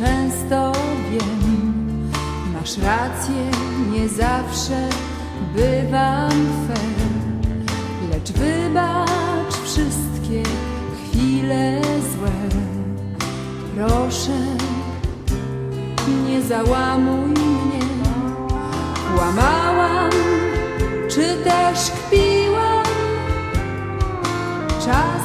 często wiem, masz rację, nie zawsze bywam fair, lecz wybacz wszystkie chwile złe. Proszę, nie załamuj mnie, kłamałam, czy też kpiłam. Czasem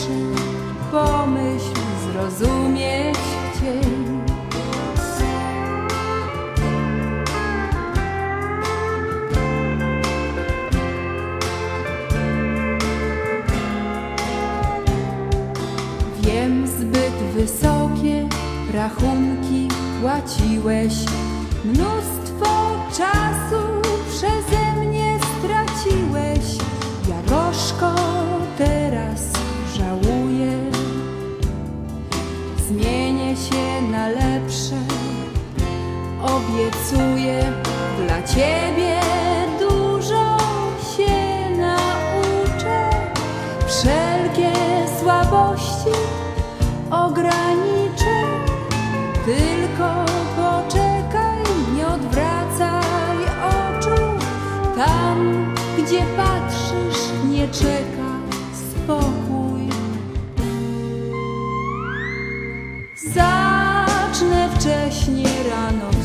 Proszę, pomyśl, zrozumieć chciej. Wiem, zbyt wysokie rachunki płaciłeś. Mnóstwo obiecuję dla Ciebie dużo się nauczę. Wszelkie słabości ograniczę, tylko poczekaj, nie odwracaj oczu. Tam, gdzie patrzysz, nie czeka spokój. Zacznę wcześnie rano.